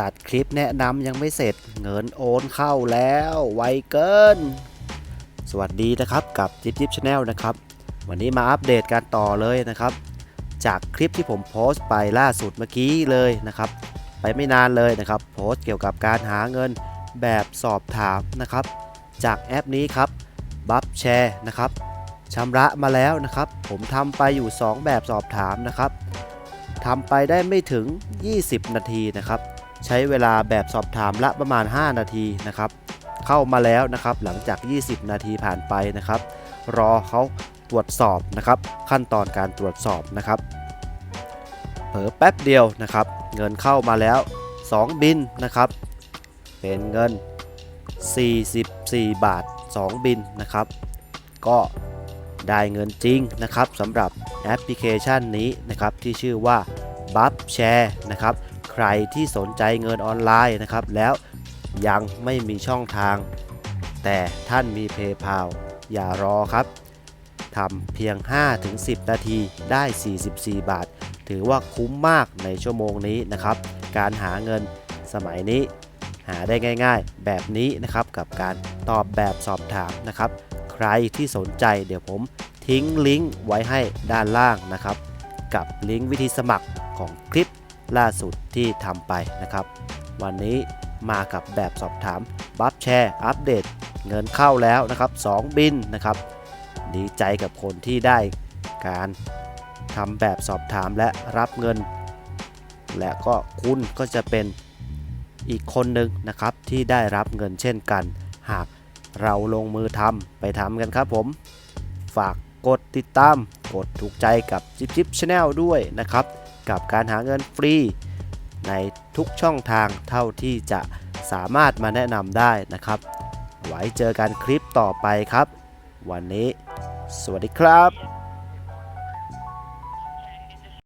ตัดคลิปแนะนำยังไม่เสร็จเงินโอนเข้าแล้วไวเกิน สวัสดีนะครับกับจิ๊บจิ๊บชาแนลนะครับ วันนี้มาอัปเดตการต่อเลยนะครับ จากคลิปที่ผมโพสต์ไปล่าสุดเมื่อกี้เลยนะครับ ไปไม่นานเลยนะครับ โพสต์เกี่ยวกับการหาเงินแบบสอบถามนะครับ จากแอปนี้ครับบัฟแชร์นะครับชำระมาแล้วนะครับ ผมทำไปอยู่ 2 แบบสอบถามนะครับทำไปได้ไม่ถึง 20 นาทีนะครับ ใช้เวลาแบบสอบถามละประมาณ 5 นาทีนะครับ เข้ามาแล้วนะครับหลังจาก 20 นาทีผ่านไปนะครับ รอเขาตรวจสอบนะครับ ขั้นตอนการตรวจสอบนะครับ เผลอแป๊บเดียวนะครับ เงินเข้ามาแล้ว 2 บินนะครับ เป็นเงิน 44 บาท 2 บินนะครับ ก็ได้เงินจริงนะครับสำหรับแอปพลิเคชันนี้นะครับที่ชื่อว่า b u b Share นะครับ ใครที่สนใจเงินออนไลน์นะครับ แล้วยังไม่มีช่องทาง แต่ท่านมี PayPal อย่ารอครับทำเพียง 5-10 นาทีได้ 44 บาท ถือว่าคุ้มมากในชั่วโมงนี้นะครับ การหาเงินสมัยนี้ หาได้ง่าย ๆ แบบนี้นะครับกับการตอบแบบสอบถามนะครับ ใครที่สนใจเดี๋ยวผมทิ้งลิงก์ไว้ให้ด้านล่างนะครับ กับลิงก์วิธีสมัครของคลิป ล่าสุดที่ทำไปนะครับ วันนี้มากับแบบสอบถามบัฟแชร์อัปเดต เงินเข้าแล้วนะครับ 2 บินนะครับ ดีใจกับคนที่ได้การทำแบบสอบถามและรับเงิน และก็คุณก็จะเป็นอีกคนหนึ่งนะครับที่ได้รับเงินเช่นกัน หากเราลงมือทำไปทำกันครับผม ฝากกดติดตาม กดถูกใจกับจิ๊บจิ๊บชาแนลด้วยนะครับ กับการหาเงินฟรี ในทุกช่องทางเท่าที่จะสามารถมาแนะนำได้นะครับ ไว้เจอกันคลิปต่อไปครับ วันนี้ สวัสดีครับ